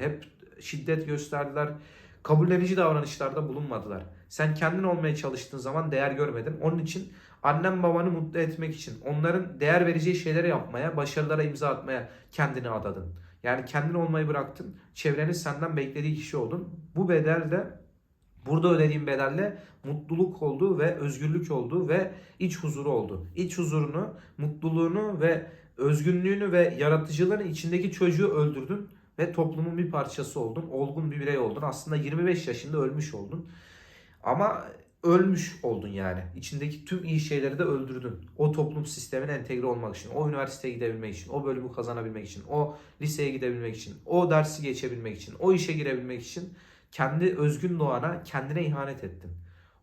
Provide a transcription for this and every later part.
Hep şiddet gösterdiler. Kabullenici davranışlarda bulunmadılar. Sen kendin olmaya çalıştığın zaman değer görmedin. Onun için annem babanı mutlu etmek için onların değer vereceği şeyleri yapmaya, başarılara imza atmaya kendini adadın. Yani kendin olmayı bıraktın. Çevrenin senden beklediği kişi oldun. Bu bedel de burada ödediğin bedelle mutluluk oldu ve özgürlük oldu ve iç huzuru oldu. İç huzurunu, mutluluğunu ve özgünlüğünü ve yaratıcılığını içindeki çocuğu öldürdün ve toplumun bir parçası oldun. Olgun bir birey oldun. Aslında 25 yaşında ölmüş oldun. Ama ölmüş oldun yani. İçindeki tüm iyi şeyleri de öldürdün. O toplum sistemine entegre olmak için, o üniversiteye gidebilmek için, o bölümü kazanabilmek için, o liseye gidebilmek için, o dersi geçebilmek için, o işe girebilmek için kendi özgün doğana kendine ihanet ettin.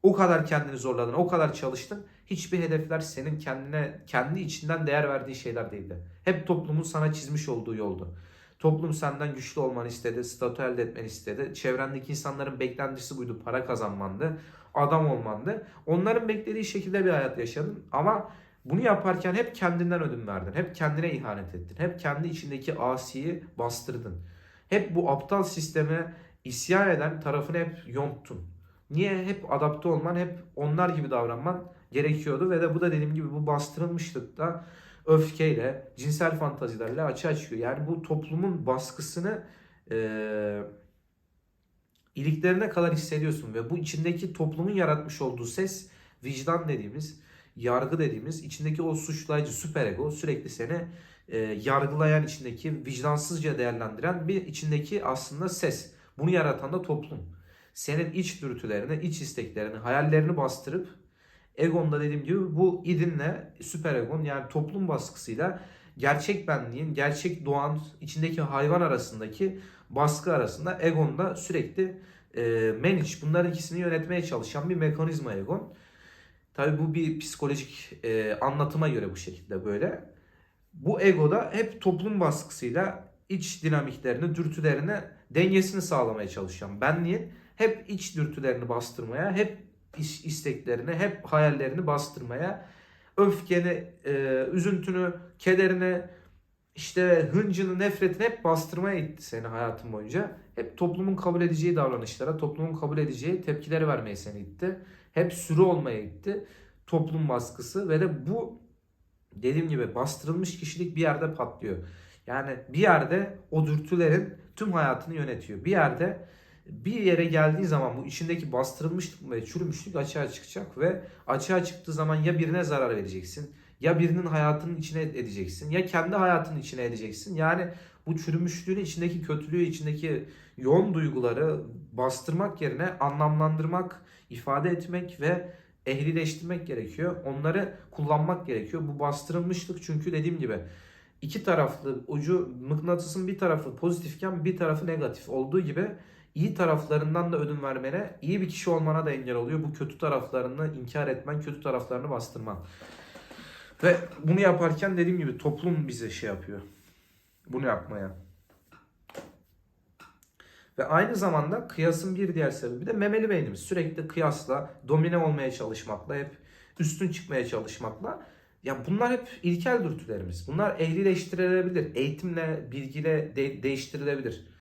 O kadar kendini zorladın, o kadar çalıştın. Hiçbir hedefler senin kendine, kendi içinden değer verdiği şeyler değildi. Hep toplumun sana çizmiş olduğu yoldu. Toplum senden güçlü olmanı istedi, statü elde etmeni istedi. Çevrendeki insanların beklentisi buydu, para kazanmandı, adam olmandı. Onların beklediği şekilde bir hayat yaşadın ama bunu yaparken hep kendinden ödün verdin. Hep kendine ihanet ettin. Hep kendi içindeki asiyi bastırdın. Hep bu aptal sisteme isyan eden tarafını hep yonttun. Niye? Hep adapte olman, hep onlar gibi davranman gerekiyordu ve de bu da dediğim gibi bu bastırılmışlıkta öfkeyle, cinsel fantazilerle açığa çıkıyor. Yani bu toplumun baskısını eee iliklerine kadar hissediyorsun ve bu içindeki toplumun yaratmış olduğu ses vicdan dediğimiz, yargı dediğimiz içindeki o suçlayıcı süperego sürekli seni e, yargılayan içindeki vicdansızca değerlendiren bir içindeki aslında ses. Bunu yaratan da toplum. Senin iç dürtülerini, iç isteklerini, hayallerini bastırıp Egon'da dediğim gibi bu idinle süper egon yani toplum baskısıyla gerçek benliğin, gerçek doğan içindeki hayvan arasındaki baskı arasında Egon'da sürekli e, manage bunların ikisini yönetmeye çalışan bir mekanizma Egon. Tabii bu bir psikolojik e, anlatıma göre bu şekilde böyle. Bu egoda hep toplum baskısıyla iç dinamiklerini, dürtülerini, dengesini sağlamaya çalışan benliğin hep iç dürtülerini bastırmaya, hep iş isteklerini, hep hayallerini bastırmaya, öfkeni, e, üzüntünü, kederini, işte hıncını, nefretini hep bastırmaya itti seni hayatın boyunca. Hep toplumun kabul edeceği davranışlara, toplumun kabul edeceği tepkileri vermeye seni itti. Hep sürü olmaya itti. Toplum baskısı ve de bu dediğim gibi bastırılmış kişilik bir yerde patlıyor. Yani bir yerde o dürtülerin tüm hayatını yönetiyor. Bir yerde bir yere geldiği zaman bu içindeki bastırılmışlık ve çürümüşlük açığa çıkacak ve açığa çıktığı zaman ya birine zarar vereceksin ya birinin hayatının içine edeceksin ya kendi hayatının içine edeceksin. Yani bu çürümüşlüğün içindeki kötülüğü, içindeki yoğun duyguları bastırmak yerine anlamlandırmak, ifade etmek ve ehlileştirmek gerekiyor. Onları kullanmak gerekiyor. Bu bastırılmışlık çünkü dediğim gibi iki taraflı ucu mıknatısın bir tarafı pozitifken bir tarafı negatif olduğu gibi iyi taraflarından da ödün vermene, iyi bir kişi olmana da engel oluyor. Bu kötü taraflarını inkar etmen, kötü taraflarını bastırman. Ve bunu yaparken dediğim gibi toplum bize şey yapıyor. Bunu yapmaya. Ve aynı zamanda kıyasın bir diğer sebebi de memeli beynimiz. Sürekli kıyasla, domine olmaya çalışmakla, hep üstün çıkmaya çalışmakla. Ya bunlar hep ilkel dürtülerimiz. Bunlar ehlileştirilebilir. Eğitimle, bilgiyle de- değiştirilebilir.